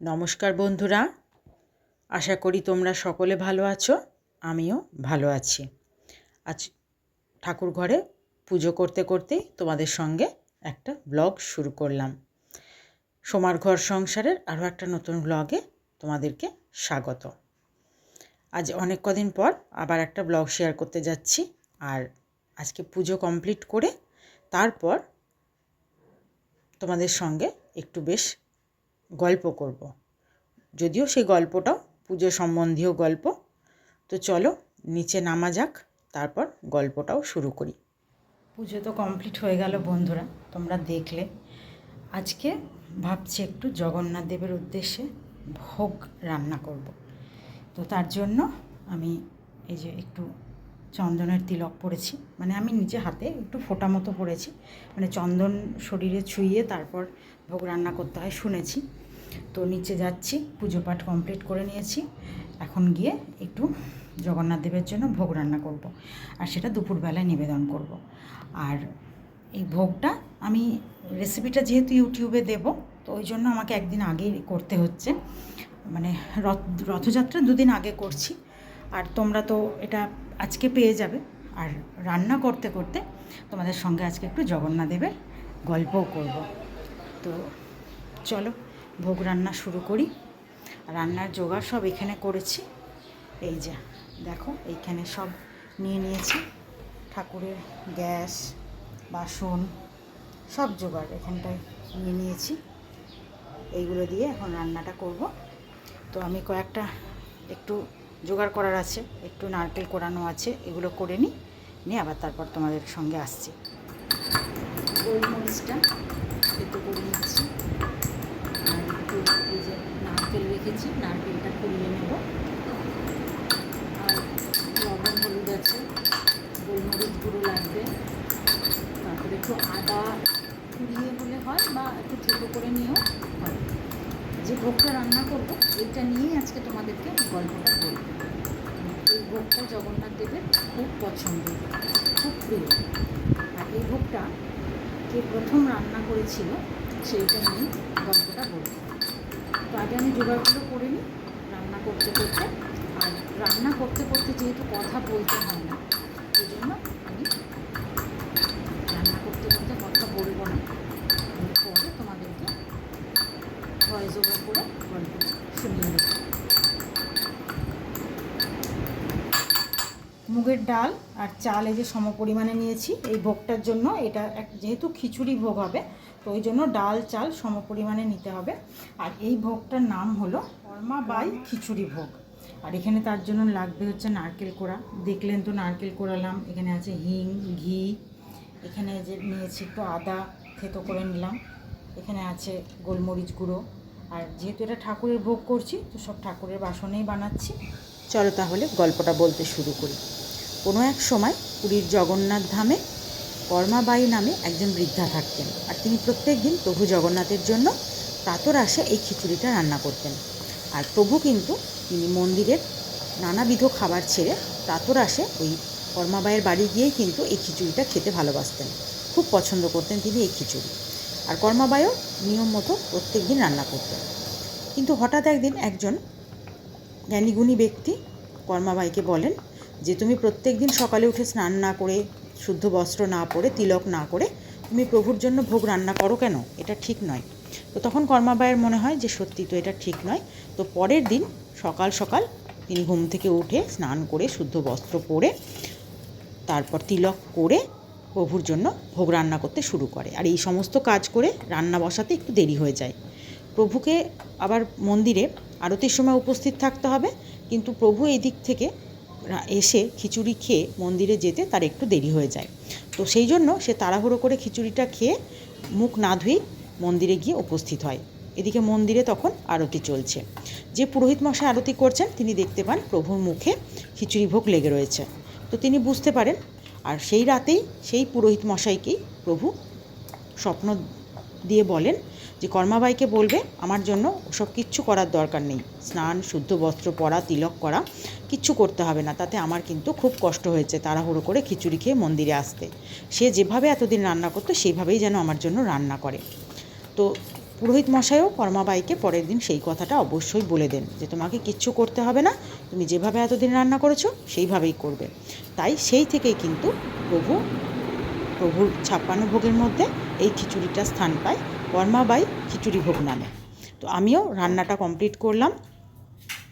নমস্কার বন্ধুরা। আশা করি তোমরা সকলে ভালো আছো, আমিও ভালো আছি। আজ ঠাকুর ঘরে পুজো করতে করতেই তোমাদের সঙ্গে একটা ব্লগ শুরু করলাম। সোমার ঘর সংসারের আরও একটা নতুন ব্লগে তোমাদেরকে স্বাগত। আজ অনেক কদিন পর আবার একটা ব্লগ শেয়ার করতে যাচ্ছি, আর আজকে পুজো কমপ্লিট করে তারপর তোমাদের সঙ্গে একটু বেশ গল্প করব। যদিও সেই গল্পটাও পুজো সম্বন্ধীয় গল্প। তো চলো, নিচে নামা যাক, তারপর গল্পটাও শুরু করি। পুজো তো কমপ্লিট হয়ে গেল বন্ধুরা, তোমরা দেখলে। আজকে ভাবছি একটু জগন্নাথ দেবের উদ্দেশ্যে ভোগ রান্না করব। তো তার জন্য আমি এই যে একটু চন্দনের তিলক পরেছি। মানে আমি নিজে হাতে একটু ফোটা মতো পরেছি। মানে চন্দন শরীরে ছুঁয়ে তারপর ভোগ রান্না করতে হয় শুনেছি। তো নিচে যাচ্ছি, পুজো পাঠ কমপ্লিট করে নিয়েছি। এখন গিয়ে একটু জগন্নাথ দেবের জন্য ভোগ রান্না করব। আর সেটা দুপুরবেলায় নিবেদন করব। আর এই ভোগটা আমি রেসিপিটা যেহেতু ইউটিউবে দেব, তো ওই জন্য আমাকে একদিন আগেই করতে হচ্ছে। মানে রথ, রথযাত্রা দুদিন আগে করছি। আর তোমরা তো এটা আজকে পেয়ে যাবে। আর রান্না করতে করতে তোমাদের সঙ্গে আজকে একটু জগন্নাথ দেবের গল্পও করব। তো চলো, ভোগ রান্না শুরু করি। রান্নার জোগাড় সব এখানে করেছি। এই যে, দেখো, এইখানে সব নিয়ে নিয়েছি। ঠাকুরের গ্যাস, বাসন, সব জোগাড় এখানটায় নিয়ে নিয়েছি। এইগুলো দিয়ে এখন রান্নাটা করব। তো আমি কয়েকটা একটু জোগাড় করার আছে, একটু নারকেল কোরানো আছে, এগুলো করে নিই, নিয়ে আবার তারপর তোমাদের সঙ্গে আসছি। গোলমরিচটা একটু করে নিচ্ছি। আর একটু এই যে নারকেল রেখেছি, নারকেলটা কুড়িয়ে নেব। আর লবণ হলুদ আছে, গোলমরিচ গুঁড়ো লাগবে। তারপরে একটু আদা কুড়িয়ে হলে হয় বা একটু থেতো করে নিয়েও হয়। যে ভোগটা রান্না করব এইটা নিয়েই আজকে তোমাদেরকে গল্পটা বলব। এই ভোগটা জগন্নাথ দেবের খুব পছন্দ, খুব প্রিয়। আর এই ভোগটা কে প্রথম রান্না করেছিল, সেইটা নিয়ে গল্পটা বলব। তো আগে আমি জোগাড়গুলো করে নিই, রান্না করতে করতে। আর রান্না করতে করতে যেহেতু কথা বলতে হয় না, এই জন্য আমি রান্না করতে করতে কথা বলব না আমি পরে তোমাদেরকে ভয়েস ওভার করে গল্প শুনিয়ে দেবো মুগের ডাল আর চাল এই যে সম পরিমাণে নিয়েছি, এই ভোগটার জন্য এটা এক যেহেতু খিচুড়ি ভোগ হবে, তো ওই জন্য ডাল, চাল সম পরিমাণে নিতে হবে। আর এই ভোগটার নাম হলো কর্মা বাই খিচুড়ি ভোগ। আর এখানে তার জন্য লাগবে হচ্ছে নারকেল কোড়া। দেখলেন তো নারকেল কোড়ালাম, এখানে আছে হিং, ঘি, এখানে যে নিয়েছি একটু আদা থেতো করে নিলাম, এখানে আছে গোলমরিচ গুঁড়ো। আর যেহেতু এটা ঠাকুরের ভোগ করছি, তো সব ঠাকুরের বাসনেই বানাচ্ছি। চলো তাহলে গল্পটা বলতে শুরু করি। কোনো এক সময় পুরীর জগন্নাথ ধামে কর্মাবাই নামে একজন বৃদ্ধা থাকতেন আর তিনি প্রত্যেক দিন প্রভু জগন্নাথের জন্য প্রাতর আসে এই খিচুড়িটা রান্না করতেন। আর প্রভু কিন্তু তিনি মন্দিরের নানাবিধ খাবার ছেড়ে প্রাতর আসে ওই কর্মাবাইয়ের বাড়ি গিয়েই কিন্তু এই খিচুড়িটা খেতে ভালোবাসতেন। খুব পছন্দ করতেন তিনি এই খিচুড়ি। আর কর্মাবাইও নিয়ম মতো প্রত্যেক দিন রান্না করতেন। কিন্তু হঠাৎ একদিন একজন জ্ঞানীগুণী ব্যক্তি কর্মাবাইকে বলেন যে তুমি প্রত্যেক দিন সকালে উঠে স্নান না করে, শুদ্ধ বস্ত্র না পরে, তিলক না করে, তুমি প্রভুর জন্য ভোগ রান্না করো কেন? এটা ঠিক নয়। তো তখন কর্মাবায়ের মনে হয় যে সত্যি তো এটা ঠিক নয়। তো পরের দিন সকাল সকাল তিনি ঘুম থেকে উঠে স্নান করে, শুদ্ধ বস্ত্র পরে, তারপর তিলক করে প্রভুর জন্য ভোগ রান্না করতে শুরু করে। আর এই সমস্ত কাজ করে রান্না বসাতে একটু দেরি হয়ে যায়। প্রভুকে আবার মন্দিরে আরতির সময় উপস্থিত থাকতে হবে। কিন্তু প্রভু এই দিক থেকে এসে খিচুড়ি খেয়ে মন্দিরে যেতে তার একটু দেরি হয়ে যায়। তো সেই জন্য সে তাড়াহুড়ো করে খিচুড়িটা খেয়ে মুখ না ধুয়েই মন্দিরে গিয়ে উপস্থিত হয়। এদিকে মন্দিরে তখন আরতি চলছে। যে পুরোহিত মশাই আরতি করছেন, তিনি দেখতে পান প্রভুর মুখে খিচুড়ি ভোগ লেগে রয়েছে। তো তিনি বুঝতে পারেন, আর সেই রাতেই সেই পুরোহিত মশাইকেই প্রভু স্বপ্ন দিয়ে বলেন যে কর্মাবাইকে বলবে, আমার জন্য ওসব কিচ্ছু করার দরকার নেই। স্নান, শুদ্ধ বস্ত্র পরা, তিলক করা, কিচ্ছু করতে হবে না। তাতে আমার কিন্তু খুব কষ্ট হয়েছে তাড়াহুড়ো করে খিচুড়ি খেয়ে মন্দিরে আসতে। সে যেভাবে এতদিন রান্না করতো, সেইভাবেই যেন আমার জন্য রান্না করে। তো পুরোহিত মশাইও পরমাবাইকে পরের দিন সেই কথাটা অবশ্যই বলে দেন যে, তোমাকে কিচ্ছু করতে হবে না, তুমি যেভাবে এতদিন রান্না করেছ, সেইভাবেই করবে। তাই সেই থেকেই কিন্তু প্রভু, প্রভুর ছাপ্পান্ন ভোগের মধ্যে এই খিচুড়িটা স্থান পায়। বর্মাবাই খিচুড়ি ভোগ নামে। তো আমিও রান্নাটা কমপ্লিট করলাম,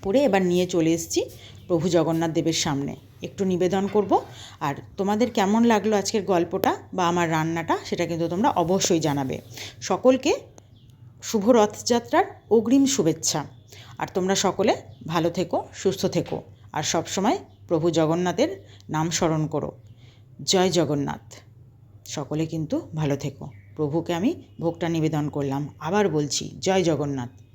করে এবার নিয়ে চলে এসেছি প্রভু জগন্নাথ দেবের সামনে। একটু নিবেদন করব, আর তোমাদের কেমন লাগল আজকের গল্পটা বা আমার রান্নাটা সেটা কিন্তু তোমরা অবশ্যই জানাবে। সকলকে শুভ রথযাত্রার অগ্রিম শুভেচ্ছা। আর তোমরা সকলে ভালো থেকো, সুস্থ থেকো, আর সবসময় প্রভু জগন্নাথের নাম স্মরণ করো। জয় জগন্নাথ। সকলে কিন্তু ভালো থেকো। প্রভুকে আমি ভোগটা নিবেদন করলাম। আবার বলছি জয় জগন্নাথ।